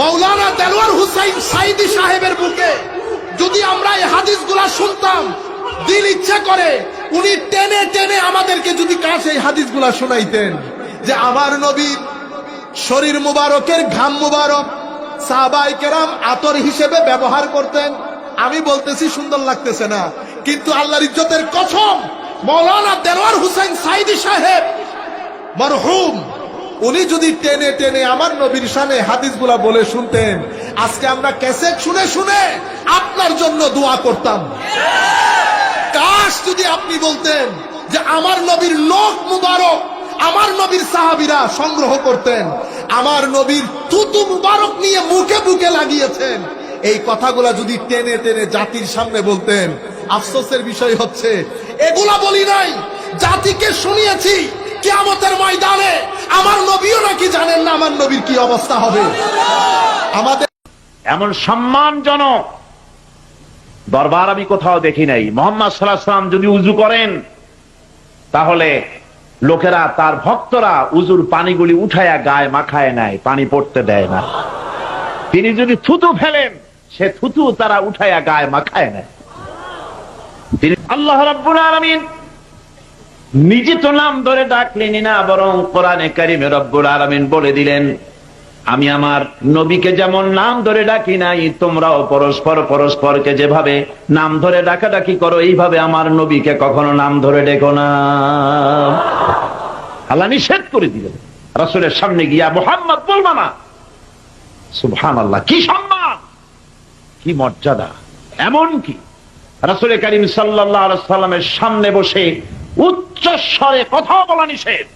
মৌলানা দেলোয়ার হুসাইন সাইদি সাহেবের বুকে যদি আমরা এই হাদিসগুলা শুনতাম, দিল ইচ্ছা করে, উনি টেনে টেনে আমাদেরকে যদি কাছে এই হাদিসগুলা শোনাইতেন যে আমার নবী শরীর মুবারকের ঘাম মুবারক, সাহাবাই কেরাম আতর হিসেবে ব্যবহার করতেন। আমি বলতেছি, সুন্দর লাগতেছে না। কিন্তু আল্লাহর ইজ্জতের কথম মৌলানা দেলোয়ার হুসাইন সাইদি সাহেব মরহুম উনি যদি টেনে টেনে আমার নবীর সামনে হাদিসগুলা বলে শুনতেন, আজকে আমরা ক্যাসেট শুনে শুনে আপনার জন্য দোয়া করতাম। কাশ যদি আপনি বলতেন যে আমার নবীর লোক মুবারক, আমার নবীর সাহাবিরা সংগ্রহ করতেন, আমার নবীর তুতু মুবারক নিয়ে মুখে বুকে লাগিয়েছেন, এই কথাগুলা যদি টেনে টেনে জাতির সামনে বলতেন, আফসোসের বিষয় হচ্ছে, এগুলা বলি নাই, জাতিকে শুনিয়েছি, কিয়ামতের ময়দানে আমার নবীও নাকি জানেন না আমার নবীর কি অবস্থা হবে? আমাদের এমন সম্মানজনক দরবার আমি কোথাও দেখি নাই। মোহাম্মদ সাল্লাহাম যদি উজু করেন, তাহলে লোকেরা তার ভক্তরা উজুর পানিগুলি উঠায়া গায়ে মাখায় নাই পানি পড়তে দেয় না। তিনি যদি থুতু ফেলেন, সে থুতু তারা উঠায়া গায়ে মাখায় নেয়। তিনি আল্লাহ রাব্বুল আলামিন নিজে তো নাম ধরে ডাকলেনি না বরং কোরআনে কারিমে রব্বুল আলামিন বলে দিলেন, আমি আমার নবীকে যেমন নাম ধরে ডাকি নাই, তোমরাও পরস্পর পরস্পরকে যেভাবে নাম ধরে ডাকাডাকি করো, এইভাবে আমার নবীকে কখনো নাম ধরে ডেকো না। আল্লাহ নিষেধ করে দিলেন, রাসূলের সামনে গিয়া, মোহাম্মদ বলবা না সুবহান আল্লাহ কি সম্মান, কি মর্যাদা, এমন কি? রাসুল করিম সাল্লাহ সাল্লামের সামনে বসে উচ্চ স্বরে কথা বলা নিষেধ।